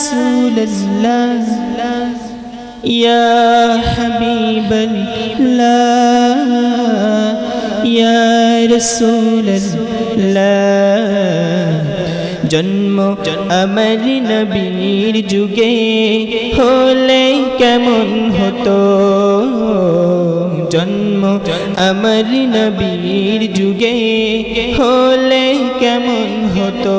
رسول الله يا حبيب الله يا رسول الله জন্ম আমার নবীর যুগে হলে কেমন হতো জন্ম আমার নবীর যুগে হলে কেমন হতো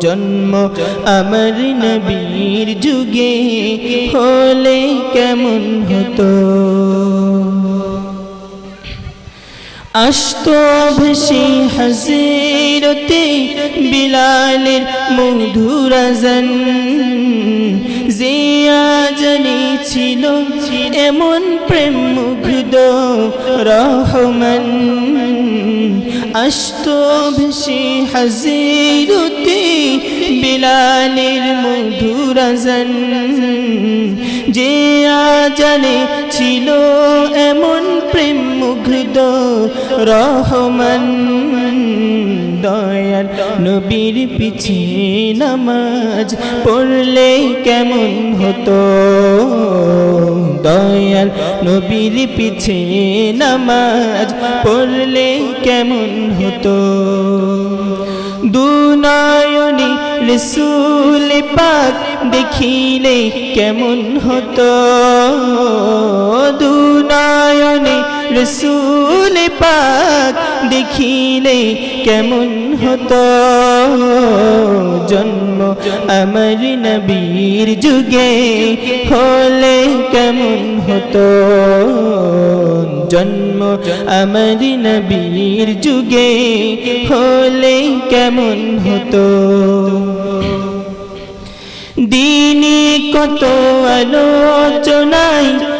জন্ম আমার নবীর যুগে হলে কেমন হতো? আসতো ভেসে হাজিরতে বিলালের মধুরাজন জিয়া জানি ছিল এমন প্রেম মুগ্ধ রহমান। আসতো ভেসে হাজিরতে বিলালের মধুরাজন যে জানে ছিল এমন প্রেম মুগ্ধ রহমান দয়ার নবীর পিছে নামাজ পড়লে কেমন হতো দয়াল নবীর পিছে নামাজ পড়লে কেমন হতো? দুনায়নি রসুল পাক দেখিলে কেমন হতো? দুনায়নি রসুল পাক দেখিলে কেমন হতো? জন্ম আমার নবীর যুগে হলে কেমন হতো? জন্ম আমার নবীর যুগে হলে কেমন হতো? দিনে কত আলোচনায়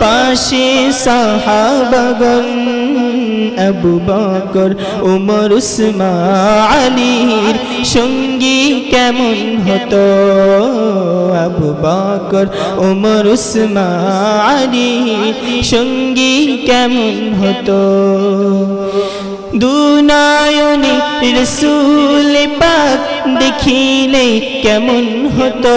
পাশে সাহাবাগন আবু বকর, উমর উসমা আলীর সঙ্গী কেমন হতো? আবু বকর, উমর উসমা আলীর সঙ্গী কেমন হতো? দুনায়নে রসুল পাক দেখিলে কেমন হতো?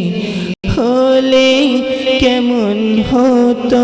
হতো।